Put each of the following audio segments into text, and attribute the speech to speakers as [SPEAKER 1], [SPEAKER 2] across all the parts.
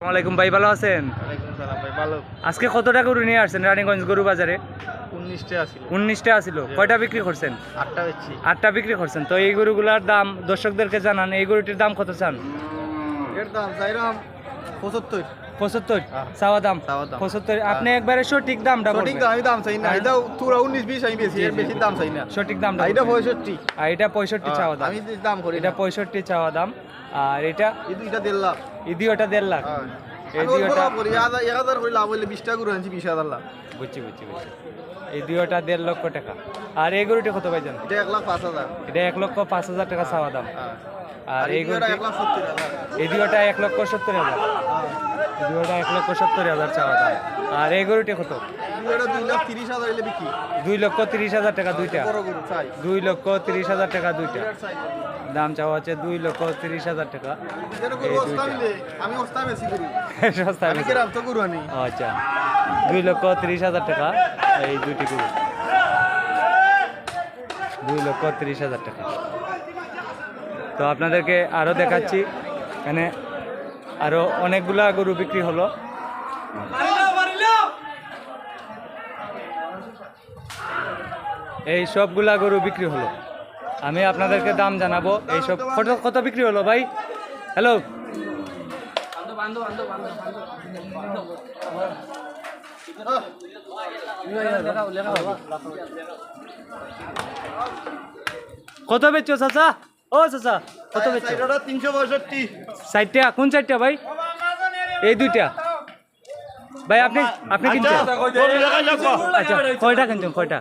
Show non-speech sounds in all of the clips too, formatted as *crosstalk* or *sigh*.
[SPEAKER 1] আসসালামাইকুম ভাই ভালো আছেন? আজকে কত টাকা গরু নিয়ে আসছেন রানীগঞ্জ গরু বাজারে?
[SPEAKER 2] উনিশটা আছিল
[SPEAKER 1] আসিল। কয়টা বিক্রি করছেন?
[SPEAKER 2] আটটা
[SPEAKER 1] বিক্রি করছেন। তো এই গরুগুলার দাম দর্শকদেরকে জানান এই গরুটির দাম কত চান?
[SPEAKER 2] এর দাম চাইলাম পঁচাত্তর।
[SPEAKER 1] পঁচাত্তর।
[SPEAKER 2] হ্যাঁ।
[SPEAKER 1] চাওয়া দাম। পঁচাত্তর। আপনি একবারে সঠিক দামটা
[SPEAKER 2] সঠিক দাম আমি দাম চাই না। এটা তোরা উনিশ বিশ আমি বেশি এর বেশি দাম চাই না।
[SPEAKER 1] সঠিক দামটা
[SPEAKER 2] এটা। পঁয়ষট্টি।
[SPEAKER 1] আর এটা পঁয়ষট্টি চাওয়া দাম।
[SPEAKER 2] আমি দাম করি
[SPEAKER 1] এটা পঁয়ষট্টি চাওয়া দাম। আর এটা
[SPEAKER 2] দুইটা দেড় লাখ।
[SPEAKER 1] ইদিওটা দেড় লাখ।
[SPEAKER 2] হ্যাঁ।
[SPEAKER 1] এই দুইটা দেড় লক্ষ টাকা। আর এই গরুটি কত পাই জানেন
[SPEAKER 2] এটা এক পাঁচ হাজার।
[SPEAKER 1] এটা এক লক্ষ পাঁচ হাজার টাকা চাওয়া দাম।
[SPEAKER 2] হ্যাঁ।
[SPEAKER 1] আর এই এই দুইটা এক লক্ষ সত্তর হাজার। দুইটা এক লক্ষ সত্তর হাজার। চাওয়া দাম। আর এই গরুটি কত?
[SPEAKER 2] দুই
[SPEAKER 1] লক্ষ তিরিশ হাজার টাকা দুইটা। দুই লক্ষ তিরিশ হাজার টাকা দুইটা। দাম চাওয়া হচ্ছে দুই লক্ষ তিরিশ হাজার টাকা। *laughs* আচ্ছা। দুই লক্ষ তিরিশ হাজার টাকা। এই দুইটি গরু। দুই লক্ষ তিরিশ হাজার টাকা। তো আপনাদেরকে আরও দেখাচ্ছি। এখানে আরও অনেকগুলা গরু বিক্রি হলো। এই সবগুলা গরু বিক্রি হলো। আমি আপনাদেরকে দাম জানাব। এই সব কত কত বিক্রি হলো ভাই? হ্যালো কত বেচছো চাচা? ও চাচা কত বেচছো
[SPEAKER 2] তিনশো পঁয়ষট্টি।
[SPEAKER 1] চারটা কোন চারটা ভাই? এই দুইটা। ভাই আপনি আপনি কিনছেন? আচ্ছা কয়টা কিনছেন? কয়টা?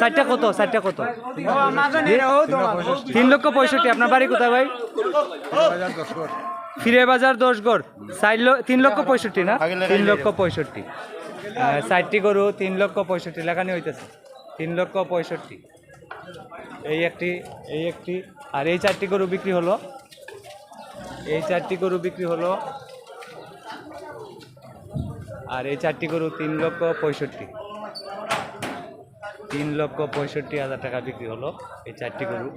[SPEAKER 1] চারটা কত? চারটা কত? তিন লক্ষ পঁয়ষট্টি। আপনার বাড়ি কোথায় ভাই? ফিরে বাজার দশ গড় চার তিন লক্ষ পঁয়ষট্টি না? তিন লক্ষ পঁয়ষট্টি। চারটি গরু তিন লক্ষ পঁয়ষট্টি। লেখানি হইতেছে। তিন লক্ষ পঁয়ষট্টি। এই একটি এই একটি, আর এই চারটি গরু বিক্রি হলো। এই চারটি গরু বিক্রি হলো, আর এই চারটি গরু তিন লক্ষ পঁয়ষট্টি। তিন লক্ষ পঁয়ষট্টি হাজার টাকা বিক্রি হলো এই চারটি গরু।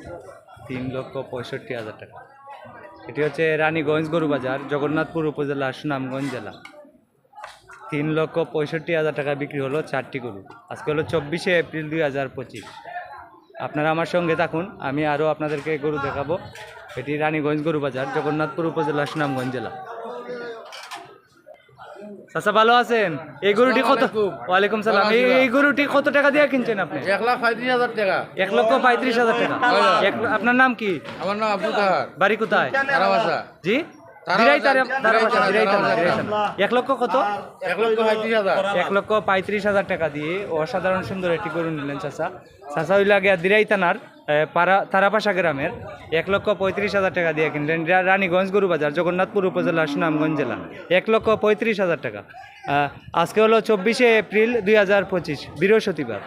[SPEAKER 1] তিন লক্ষ পঁয়ষট্টি হাজার টাকা। এটি হচ্ছে রানীগঞ্জ গরু বাজার, জগন্নাথপুর উপজেলা, সুনামগঞ্জ জেলা। তিন লক্ষ পঁয়ষট্টি হাজার টাকা বিক্রি হলো চারটি গরু। আজকে হলো চব্বিশে এপ্রিল দুই হাজার পঁচিশ। আপনারা আমার সঙ্গে থাকুন আমি আরও আপনাদেরকে গরু দেখাবো। এটি রানীগঞ্জ গরু বাজার জগন্নাথপুর উপজেলা সুনামগঞ্জ জেলা। চাচা ভালো আছেন? এই গরুটি কত ওয়ালাইকুম সালাম। এই এই গরুটি কত টাকা দিয়ে কিনছেন আপনি?
[SPEAKER 2] এক লাখ পঁয়ত্রিশ হাজার টাকা।
[SPEAKER 1] এক লক্ষ পঁয়ত্রিশ হাজার টাকা। আপনার নাম কি?
[SPEAKER 2] আমার নাম আব্দুল
[SPEAKER 1] বাড়ি কোথায়? জি? এক লক্ষ কত?
[SPEAKER 2] এক লক্ষ পঁয়ত্রিশ হাজার।
[SPEAKER 1] টাকা দিয়ে অসাধারণ সুন্দর একটি গরু নিলেন চাচা। চাচা হইল আগে দিরাই থানার এ, পাড়া তারাপাশা গ্রামের। এক লক্ষ পঁয়ত্রিশ হাজার টাকা দিয়ে কিনলেন। রানীগঞ্জ গরু বাজার জগন্নাথপুর উপজেলা সুনামগঞ্জ জেলা। এক লক্ষ পঁয়ত্রিশ হাজার টাকা। আহ, আজকে হলো চব্বিশে এপ্রিল দুই হাজার পঁচিশ বৃহস্পতিবার।